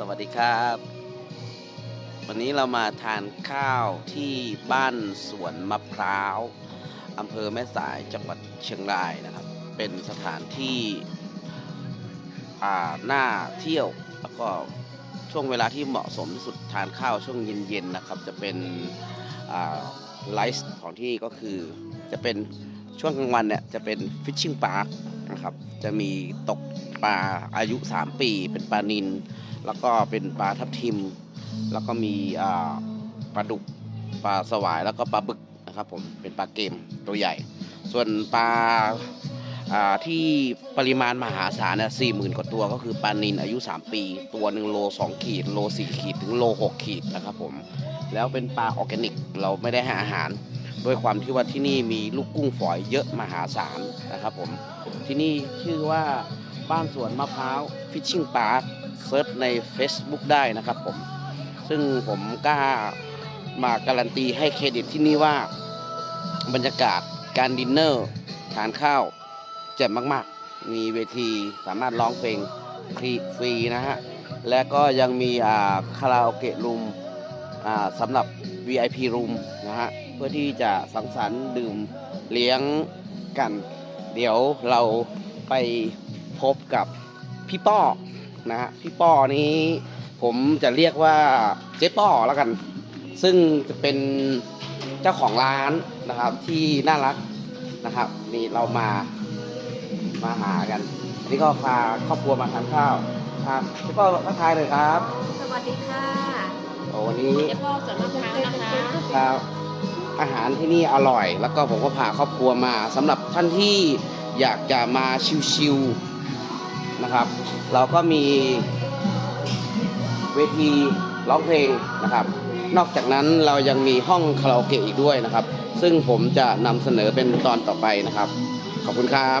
สวัสดีครับ วันนี้เรามาทานข้าวที่บ้านสวนมะพร้าวอำเภอแม่สายจังหวัดเชียงรายนะครับ เป็นสถานที่อ่าน่าเที่ยวแล้วก็ช่วงเวลาที่เหมาะสมที่สุดทานข้าวช่วงเย็นๆนะครับ จะเป็นไลฟ์ของที่ก็คือจะเป็นช่วงกลางวันเนี่ยจะเป็นฟิชชิ n งพาร์ค นะครับ จะมีตกปลาอายุ 3 ปี เป็นปลานิลแล้วก็เป็นปลาทับทิม แล้วก็มีปลาดุกปลาสวายแล้วก็ปลาบึกนะครับผมเป็นปลาเกมตัวใหญ่ ส่วนปลาที่ปริมาณมหาศาลนี่ยสี่หมื่นกว่าตัวก็คือปลานิลอายุ 3 ปี ตัวหนึ่งโล 2 ขีด โล 4 ขีด ถึงโล 6 ขีดนะครับผม แล้วเป็นปลาออร์แกนิก เราไม่ได้ห้อาหาร ด้วยความที่ว่าที่นี่มีลูกกุ้งฝอยเยอะมหาศาลนะครับผมที่นี่ชื่อว่าบ้านสวนมะพร้าวฟิชชิ n งพาร์คเซิร์ชใน Facebook ได้นะครับผมซึ่งผมกล้ามาการันตีให้เครดิตที่นี่ว่าบรรยากาศการดินเนอร์ทานข้าวเจ็บมากๆ มีเวทีสามารถร้องเพลงฟรีฟรีนะฮะ และก็ยังมีอ่าคาราโอเกะรูมอ่าสำหรับ VIP รูมนะฮะ เพื่อที่จะสังสรรค์ดื่มเลี้ยงกัน เดี๋ยวเราไปพบกับพี่ป้อนะฮะพี่ป้อนี้ผมจะเรียกว่าเจ๊ป้อแล้วกัน ซึ่งจะเป็นเจ้าของร้านนะครับที่น่ารักนะครับนี่เรามามาหากันอันนี้ก็พาครอบครัวมาทานข้าวครับพี่ป้อทักทายเลยครับ สวัสดีค่ะโอ้วันนี้เจ๊ป้อสวนมะพร้าวนะคะครับ อาหารที่นี่อร่อย แล้วก็ผมก็พาครอบครัวมาสำหรับท่านที่อยากจะมาชิวๆนะครับ เราก็มีเวทีร้องเพลงนะครับ นอกจากนั้นเรายังมีห้องคาราโอเกะอีกด้วยนะครับ ซึ่งผมจะนำเสนอเป็นตอนต่อไปนะครับ ขอบคุณครับ